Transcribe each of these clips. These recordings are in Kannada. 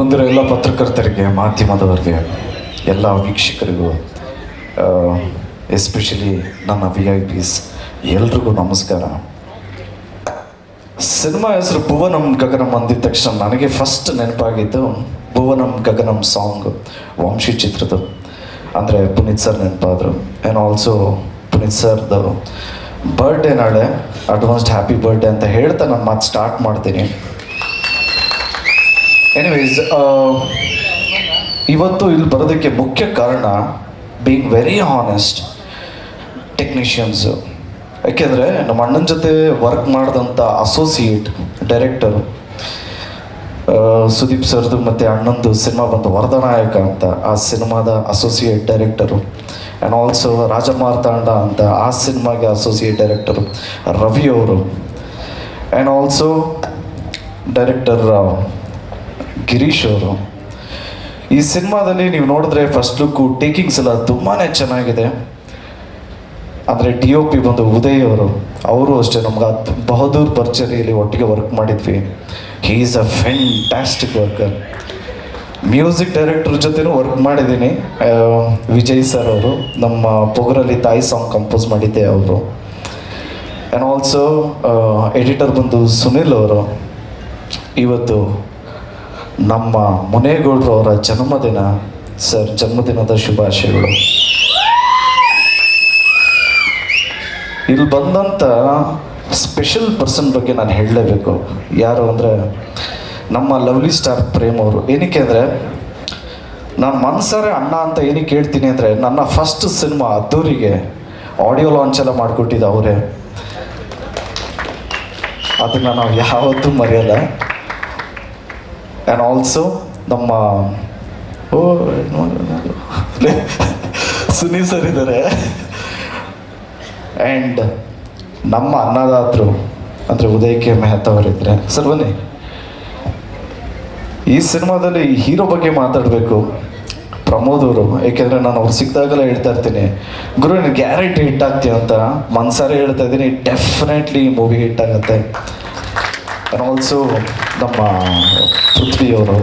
ಬಂದಿರೋ ಎಲ್ಲ ಪತ್ರಕರ್ತರಿಗೆ, ಮಾಧ್ಯಮದವರಿಗೆ, ಎಲ್ಲ ವೀಕ್ಷಕರಿಗೂ ಎಸ್ಪೆಷಲಿ ನನ್ನ ವಿ ಐ ಪಿಸ್ ಎಲ್ರಿಗೂ ನಮಸ್ಕಾರ. ಸಿನಿಮಾ ಹೆಸರು ಭುವನಂ ಗಗನಂ ಅಂದಿದ ತಕ್ಷಣ ನನಗೆ ಫಸ್ಟ್ ನೆನಪಾಗಿದ್ದು ಭುವನಂ ಗಗನಂ ಸಾಂಗ್ ವಂಶಿ ಚಿತ್ರದ್ದು. ಅಂದರೆ ಪುನೀತ್ ಸರ್ ನೆನಪಾದರು. ಆ್ಯಂಡ್ ಆಲ್ಸೋ ಪುನೀತ್ ಸರ್ದು ಬರ್ಡೇ ನಾಳೆ ಅಡ್ವಾನ್ಸ್ಡ್ ಹ್ಯಾಪಿ ಬರ್ಡೇ ಅಂತ ಹೇಳ್ತಾ ನಾನು ಮಾತು ಸ್ಟಾರ್ಟ್ ಮಾಡ್ತೀನಿ. ಎನಿವೇಸ್ ಇವತ್ತು ಇಲ್ಲಿ ಬರೋದಕ್ಕೆ ಮುಖ್ಯ ಕಾರಣ ಬೀಯಿಂಗ್ ವೆರಿ ಹಾನೆಸ್ಟ್ ಟೆಕ್ನಿಷಿಯನ್ಸು ಯಾಕೆಂದರೆ ನಮ್ಮ ಅಣ್ಣನ ಜೊತೆ ವರ್ಕ್ ಮಾಡಿದಂಥ ಅಸೋಸಿಯೇಟ್ ಡೈರೆಕ್ಟರು ಸುದೀಪ್ ಸರ್ದು ಮತ್ತು ಅಣ್ಣಂದು ಸಿನಿಮಾ ಬಂತು ವರದನಾಯಕ ಅಂತ, ಆ ಸಿನಿಮಾದ associate director and also Raja Marthanda ಅಂತ ಆ ಸಿನಿಮಾಗೆ ಅಸೋಸಿಯೇಟ್ ಡೈರೆಕ್ಟರು ರವಿ ಅವರು. ಆ್ಯಂಡ್ ಆಲ್ಸೋ ಡೈರೆಕ್ಟರ್ ಗಿರೀಶ್ ಅವರು. ಈ ಸಿನಿಮಾದಲ್ಲಿ ನೀವು ನೋಡಿದ್ರೆ ಫಸ್ಟ್ ಲುಕ್ಕು ಟೇಕಿಂಗ್ಸ್ ಎಲ್ಲ ತುಂಬಾ ಚೆನ್ನಾಗಿದೆ. ಅಂದರೆ ಡಿ ಒ ಪಿ ಬಂದು ಉದಯ್ ಅವರು ಅವರು ಅಷ್ಟೇ ನಮ್ಗೆ ಬಹದ್ದೂರ್ ಭರ್ಜರಿಯಲ್ಲಿ ಒಟ್ಟಿಗೆ ವರ್ಕ್ ಮಾಡಿದ್ವಿ. He is a fantastic worker music director ಜೊತೆನೂ ವರ್ಕ್ ಮಾಡಿದ್ದೀನಿ. ವಿಜಯ್ ಸರ್ ಅವರು, ನಮ್ಮ ಪೊಗರಲ್ಲಿ ತಾಯಿ ಸಾಂಗ್ ಕಂಪೋಸ್ ಮಾಡಿದ್ದೆ ಅವರು. ಆ್ಯಂಡ್ ಆಲ್ಸೋ ಎಡಿಟರ್ ಬಂದು ಸುನಿಲ್ ಅವರು. ಇವತ್ತು ನಮ್ಮ ಮುನೇಗೌಡರು ಅವರ ಜನ್ಮದಿನ, ಸರ್, ಜನ್ಮದಿನದ ಶುಭಾಶಯಗಳು. ಇಲ್ಲಿ ಬಂದಂಥ ಸ್ಪೆಷಲ್ ಪರ್ಸನ್ ಬಗ್ಗೆ ನಾನು ಹೇಳಲೇಬೇಕು. ಯಾರು ಅಂದರೆ ನಮ್ಮ ಲವ್ಲಿ ಸ್ಟಾರ್ ಪ್ರೇಮ್ ಅವರು. ಏನಕ್ಕೆ ಅಂದರೆ, ನಾನು ಮನ್ಸಾರೆ ಅಣ್ಣ ಅಂತ ಏನಕ್ಕೆ ಹೇಳ್ತೀನಿ ಅಂದರೆ, ನನ್ನ ಫಸ್ಟ್ ಸಿನಿಮಾ ಅದ್ದೂರಿಗೆ ಆಡಿಯೋ ಲಾಂಚ್ ಎಲ್ಲ ಮಾಡಿಕೊಟ್ಟಿದ್ದು ಅವರೇ. ಅದನ್ನು ನಾವು ಯಾವತ್ತೂ ಮರೆಯಲ್ಲ. ಆ್ಯಂಡ್ ಆಲ್ಸೋ ನಮ್ಮ, ಓ ಸುನೀಲ್ ಸರ್ ಇದ್ದಾರೆ. ಆ್ಯಂಡ್ ನಮ್ಮ ಅನ್ನದಾತರು ಅಂದರೆ ಉದಯ್ ಕೆ ಮೆಹ್ತಾ ಸರ್, ಬನ್ನಿ. ಈ ಸಿನಿಮಾದಲ್ಲಿ ಹೀರೋ ಬಗ್ಗೆ ಮಾತಾಡಬೇಕು. ಪ್ರಮೋದ್ ಅವರು. ಏಕೆಂದರೆ ನಾನು ಅವ್ರು ಸಿಕ್ಕಿದಾಗೆಲ್ಲ ಹೇಳ್ತಾ ಇರ್ತೀನಿ. ಗುರು, ನೀನು ಗ್ಯಾರಂಟಿ ಹಿಟ್ ಆಗ್ತೀಯ ಅಂತ ಮನ್ಸಾರೆ ಹೇಳ್ತಾ ಇದ್ದೀನಿ. ಡೆಫಿನೆಟ್ಲಿ ಮೂವಿ ಹಿಟ್ ಆಗುತ್ತೆ. ಆ್ಯಂಡ್ ಆಲ್ಸೋ ನಮ್ಮ ಅವರು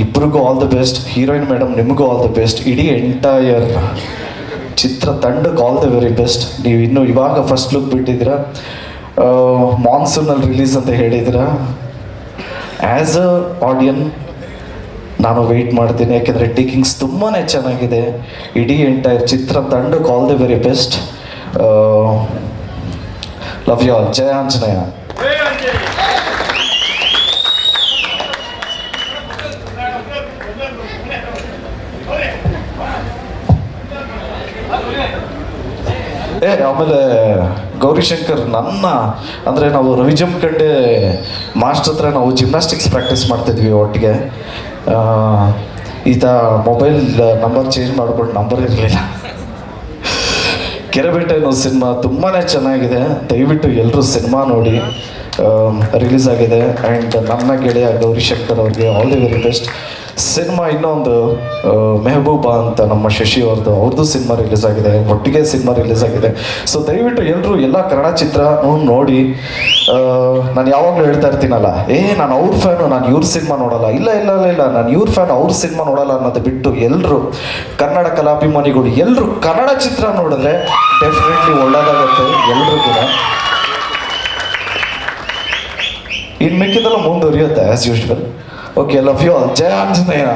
ಇಬ್ರಿಗೂ all the best heroine madam ನಿಮಗೂ ಆಲ್ ದ ಬೆಸ್ಟ್ ಇಡೀ ಎಂಟೈರ್ ಚಿತ್ರ ತಂಡಕ್ಕೆ ಆಲ್ ದ ವೆರಿ ಬೆಸ್ಟ್ ನೀವು ಇನ್ನೂ ಇವಾಗ ಫಸ್ಟ್ ಲುಕ್ ಬಿಟ್ಟಿದ್ದೀರಾ? ಮಾನ್ಸೂನಲ್ಲಿ ರಿಲೀಸ್ ಅಂತ ಹೇಳಿದ್ರ ಆ್ಯಸ್ ಅ ಆಡಿಯನ್ ನಾನು ವೆಯ್ಟ್ ಮಾಡ್ತೀನಿ. ಯಾಕೆಂದರೆ ಟೇಕಿಂಗ್ಸ್ ತುಂಬಾ ಚೆನ್ನಾಗಿದೆ. ಇಡೀ ಎಂಟೈರ್ ಚಿತ್ರ ತಂಡಕ್ಕೆ all the very best love you all ಜಯ ಆಂಜನೇಯ. ಏ, ಆಮೇಲೆ ಗೌರಿಶಂಕರ್ ನನ್ನ, ಅಂದರೆ ನಾವು ರವಿ ಜಮ್ಕಂಡೆ ಮಾಸ್ಟರ್ ಹತ್ರ ನಾವು ಜಿಮ್ನಾಸ್ಟಿಕ್ಸ್ ಪ್ರಾಕ್ಟೀಸ್ ಮಾಡ್ತಿದ್ವಿ ಒಟ್ಟಿಗೆ. ಈತ ಮೊಬೈಲ್ ನಂಬರ್ ಚೇಂಜ್ ಮಾಡಿಕೊಂಡು ನಂಬರ್ ಇರಲಿಲ್ಲ. ಕೆರೆಬೇಟೆ ಅನ್ನೋ ಸಿನಿಮಾ ತುಂಬಾ ಚೆನ್ನಾಗಿದೆ. ದಯವಿಟ್ಟು ಎಲ್ಲರೂ ಸಿನಿಮಾ ನೋಡಿ ರಿಲೀಸ್ ಆಗಿದೆ. ಆ್ಯಂಡ್ ನನ್ನ ಗೆಳೆಯ ಗೌರಿಶಂಕರ್ ಅವ್ರಿಗೆ all the very best cinema ಇನ್ನೊಂದು ಮೆಹಬೂಬ ಅಂತ ನಮ್ಮ ಶಶಿ ಅವ್ರದ್ದು ಅವ್ರದ್ದು ಸಿನಿಮಾ ರಿಲೀಸ್ ಆಗಿದೆ, ಒಟ್ಟಿಗೆ ಸಿನಿಮಾ ರಿಲೀಸ್ ಆಗಿದೆ. ಸೊ ದಯವಿಟ್ಟು ಎಲ್ಲರೂ ಎಲ್ಲ ಕನ್ನಡ ಚಿತ್ರ ನೋಡಿ ನಾನು ಯಾವಾಗಲೂ ಹೇಳ್ತಾ ಇರ್ತೀನಲ್ಲ, ಏ, ನಾನು ಅವ್ರ ಫ್ಯಾನು ನಾನು ಇವ್ರ ಸಿನಿಮಾ ನೋಡಲ್ಲ. ಇಲ್ಲ ಇಲ್ಲ ಇಲ್ಲ ಇಲ್ಲ, ನಾನು ಇವ್ರ ಫ್ಯಾನ್ ಅವ್ರ ಸಿನಿಮಾ ನೋಡಲ್ಲ ಅನ್ನೋದು ಬಿಟ್ಟು ಎಲ್ಲರೂ ಕನ್ನಡ ಕಲಾಭಿಮಾನಿಗಳು ಎಲ್ಲರೂ ಕನ್ನಡ ಚಿತ್ರ ನೋಡಿದ್ರೆ ಡೆಫಿನೆಟ್ಲಿ ಒಳ್ಳೇದಾಗುತ್ತೆ ಎಲ್ಲರೂ ಕೂಡ. ಇನ್ನು ಮಿಕ್ಕಿದೆಲ್ಲ ಮುಂದುವರಿಯುತ್ತೆ as usual okay love you all Jaya Anjaneya